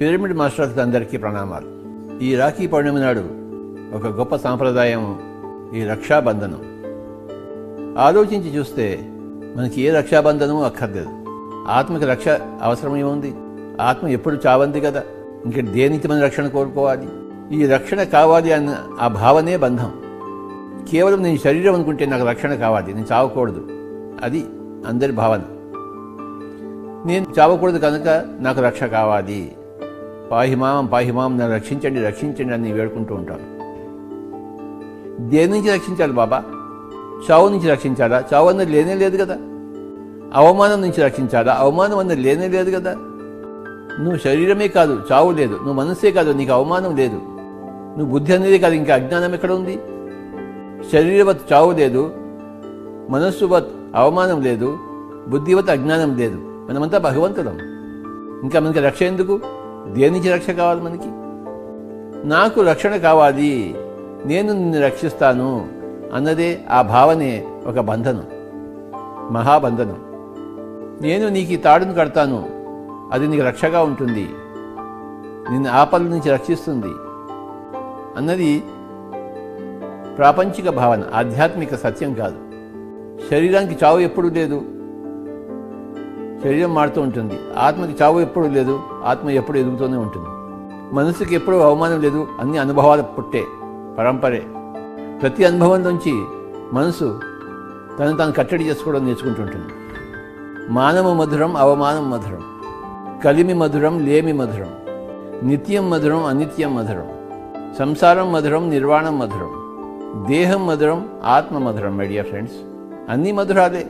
Pyramid masters అందరికీ ప్రణామాలు. ఈ రాఖీ పౌర్ణమి నాడు ఒక గొప్ప సాంప్రదాయం ఈ రక్షాబంధనం. ఆలోచించి చూస్తే మనకి ఏ రక్షాబంధనము అక్కర్లేదు. ఆత్మకి రక్ష అవసరం ఏముంది ఆత్మ ఎప్పుడు చావంది కదా? ఇంక దేనికి మన రక్షణ కోరుకోవాలి ఈ రక్షణ కావాలి అన్న ఆ భావనే బంధం. కేవలం నేను శరీరం అనుకుంటే నాకు రక్షణ కావాలి. నేను చావకూడదు. అది అందరి భావన. నేను చావకూడదు కనుక నాకు రక్ష కావాలి. పాహిమాం పాహిమాం నన్ను రక్షించండి రక్షించండి అని వేడుకుంటూ ఉంటాను దేని నుంచి రక్షించాలి బాబా? చావు నుంచి రక్షించాలా? చావు అన్నది లేనే లేదు కదా. అవమానం నుంచి రక్షించాలా? అవమానం అన్నది లేనే లేదు కదా. నువ్వు శరీరమే కాదు చావు లేదు. నువ్వు మనసే కాదు నీకు అవమానం లేదు. నువ్వు బుద్ధి అనేది కాదు ఇంకా అజ్ఞానం ఎక్కడ ఉంది? శరీరవత్ చావు లేదు మనస్సువత్ అవమానం లేదు బుద్ధివత్ అజ్ఞానం లేదు. మనమంతా భగవంతులం. ఇంకా మనకి రక్ష ఎందుకు? దేని నుంచి రక్ష కావాలి మనకి? నాకు రక్షణ కావాలి నేను నిన్ను రక్షిస్తాను అన్నదే ఆ భావనే ఒక బంధనం మహాబంధనం. నేను నీకు ఈ తాడును కడతాను అది నీకు రక్షగా ఉంటుంది నిన్ను ఆపల నుంచి రక్షిస్తుంది అన్నది ప్రాపంచిక భావన ఆధ్యాత్మిక సత్యం కాదు. శరీరానికి చావు ఎప్పుడూ లేదు. శరీరం మారుతూ ఉంటుంది. ఆత్మకి చావు ఎప్పుడు లేదు ఆత్మ ఎప్పుడు ఎదుగుతూనే ఉంటుంది. మనసుకి ఎప్పుడు అవమానం లేదు అన్ని అనుభవాలు పుట్టే పరంపరే. ప్రతి అనుభవం నుంచి మనసు తను తాను కట్టడి చేసుకోవడం నేర్చుకుంటుంటుంది. మానవ మధురం అవమానం మధురం. కలిమి మధురం లేమి మధురం. నిత్యం మధురం అనిత్యం మధురం. సంసారం మధురం నిర్వాణం మధురం. దేహం మధురం ఆత్మ మధురం మై డియర్ ఫ్రెండ్స్ అన్నీ మధురాలే.